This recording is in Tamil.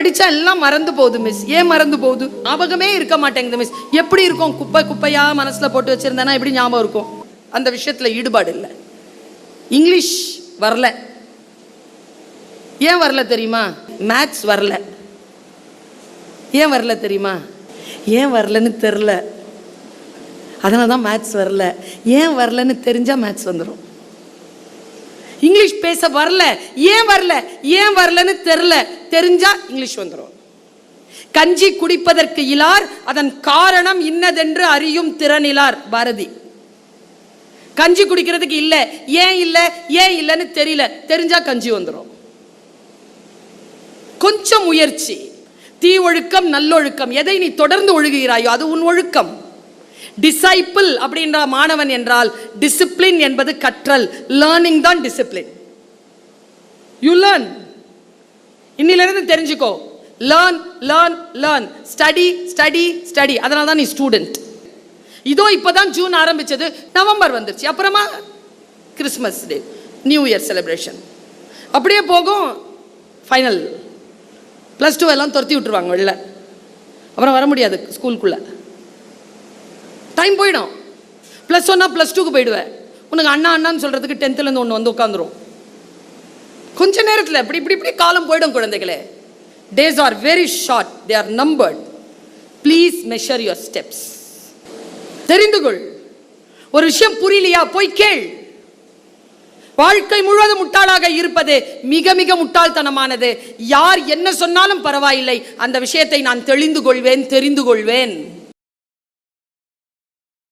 படிச்சா எல்லாம் மறந்து போகுது மிஸ் ஏன் மறந்து போகுது? ஞாபகமே இருக்க மாட்டேங்குது மிஸ் எப்படி இருக்கும்? குப்பை குப்பையா மனசுல போட்டு வச்சிருந்தேன்னா எப்படி ஞாபகம் இருக்கும்? அந்த விஷயத்துல ஈடுபாடு இல்லை. இங்கிலீஷ் வரல. ஏன் வரல தெரியுமா? மேத்ஸ் வரல. ஏன் வரல தெரியுமா? ஏன் வரலன்னு தெரில அதனால தான் மேத்ஸ் வரல. ஏன் வரலன்னு தெரிஞ்சால் மேத்ஸ் வந்துடும் இங்கிலீஷ் பேச வரல ஏன் வரல ஏன் வரலன்னு தெரில தெரிஞ்சா இங்கிலீஷ் வந்துடும் கஞ்சி குடிப்பதற்கு இலார் அதன் காரணம் இன்னதென்று அறியும் திறனிலார் பாரதி. கஞ்சி குடிக்கிறதுக்கு இல்லை ஏன் இல்லை ஏன் இல்லைன்னு தெரியல தெரிஞ்சா கஞ்சி வந்துடும் கொஞ்சம் முயற்சி. தீ ஒழுக்கம் நல்லொழுக்கம் எதை நீ தொடர்ந்து ஒழுகுகிறாயோ அது உன் ஒழுக்கம். டிசைப்பிள் அப்படின்ற மாணவன் என்றால் டிசிப்ளின் என்பது கற்றல் லேர்னிங் தான் டிசிப்ளின் யூ லேர்ன் இன்னிலிருந்து தெரிஞ்சுக்கோ. Learn learn learn study study study அதனால தான் நீ ஸ்டூடெண்ட் இதோ இப்போதான் ஜூன் ஆரம்பிச்சது. நவம்பர் வந்துருச்சு. அப்புறமா Christmas day new year celebration அப்படியே போகும். ஃபைனல் ப்ளஸ் டூ எல்லாம் துரத்தி விட்டுருவாங்க வெளில. அப்புறம் வர முடியாது ஸ்கூலுக்குள்ளே டைம் போயிடும். ப்ளஸ் ஒன்னா ப்ளஸ் டூக்கு போயிடுவேன். உனக்கு அண்ணா அண்ணான்னு சொல்கிறதுக்கு டென்த்துலேருந்து ஒன்று வந்து உட்காந்துரும் கொஞ்ச நேரத்தில் இப்படி இப்படி இப்படி காலம் போயிடும் குழந்தைகளே. Days are very short they are numbered please measure your steps தெரிந்து கொள். ஒரு விஷயம் புரியலையா? போய் கேள். வாழ்க்கை முழுவதும் முட்டாளாக இருப்பது மிக மிக முட்டாள்தனமானது. யார் என்ன சொன்னாலும் பரவாயில்லை. அந்த விஷயத்தை நான் தெளிந்து கொள்வேன் தெரிந்து கொள்வேன்.